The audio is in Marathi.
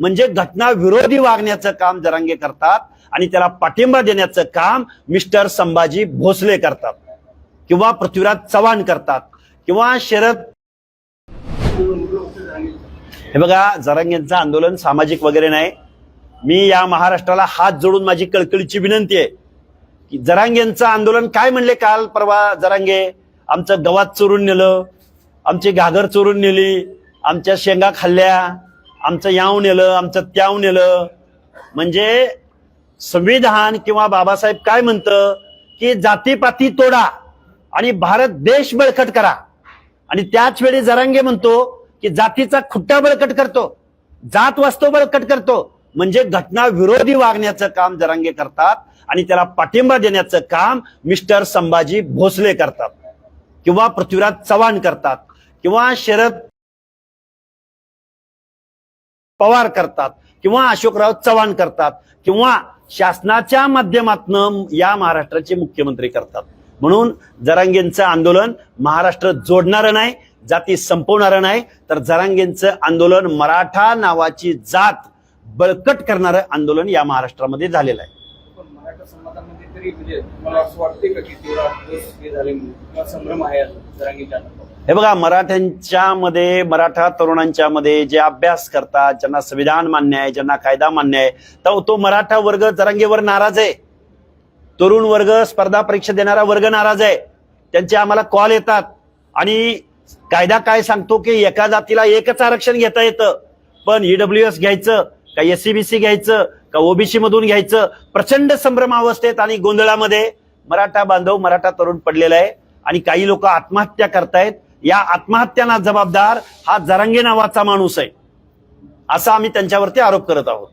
म्हणजे घटना विरोधी वागण्याचं काम जरांगे करतात आणि त्याला पाठिंबा देण्याचं काम मिस्टर संभाजी भोसले करतात. किंवा पृथ्वीराज चव्हाण करतात. किंवा शरद हे बघा जरांगेंचं आंदोलन सामाजिक वगैरे नाही. मी या महाराष्ट्राला हात जोडून माझी कळकळीची विनंती आहे. की जरांगेंचं आंदोलन काय म्हणले काल परवा जरांगे? आमचं गवात चोरून नेलं आमची घागर चोरून नेली आमच्या शेंगा खाल्ल्या आमचं याव नेलं आमचं त्याव नेलं. म्हणजे संविधान किंवा बाबासाहेब काय म्हणतं? की जातीपाती तोडा आणि भारत देश बळकट करा. आणि त्याच वेळी जरांगे म्हणतो की जातीचा खुट्टा बळकट करतो जात वास्तव बळकट करतो. म्हणजे घटना विरोधी वागण्याचं काम जरांगे करतात आणि त्याला पाठिंबा देण्याचं काम मिस्टर संभाजी भोसले करतात. किंवा पृथ्वीराज चव्हाण करतात. किंवा शरद पवार करतात किंवा अशोकराव चव्हाण करतात किंवा शासनाच्या माध्यमातून या महाराष्ट्राचे मुख्यमंत्री करतात. म्हणून जरांगेंचं आंदोलन महाराष्ट्र जोडणारं नाही जाती संपवणारं नाही तर जरांगेंचं आंदोलन मराठा नावाची जात बळकट करणारं आंदोलन या महाराष्ट्रामध्ये झालेलं आहे. म्हणजे मला असं का की तेवढा संभ्रम आहे हे बघा मराठ्यांच्या मध्ये मराठा तरुणांच्या मध्ये जे अभ्यास करतात ज्यांना संविधान मान्य आहे ज्यांना कायदा मान्य आहे तर तो मराठा वर्ग जरांगेवर नाराज आहे. तरुण वर्ग स्पर्धा परीक्षा देणारा वर्ग नाराज आहे. त्यांचे आम्हाला कॉल येतात. आणि कायदा काय सांगतो की एका जातीला एकच आरक्षण घेता येतं. पण ईडब्ल्यू एस घ्यायचं का एससीबीसी घ्यायचं का ओबीसी मधून घ्यायचं प्रचंड संभ्रम अवस्थेत आणि गोंधळामध्ये मराठा बांधव मराठा तरुण पडलेला आहे. आणि काही लोक आत्महत्या करतायत. या आत्महत्यांना जबाबदार हा जरांगे नावाचा माणूस आहे. असा आम्ही त्यांच्यावरती आरोप करत आहोत.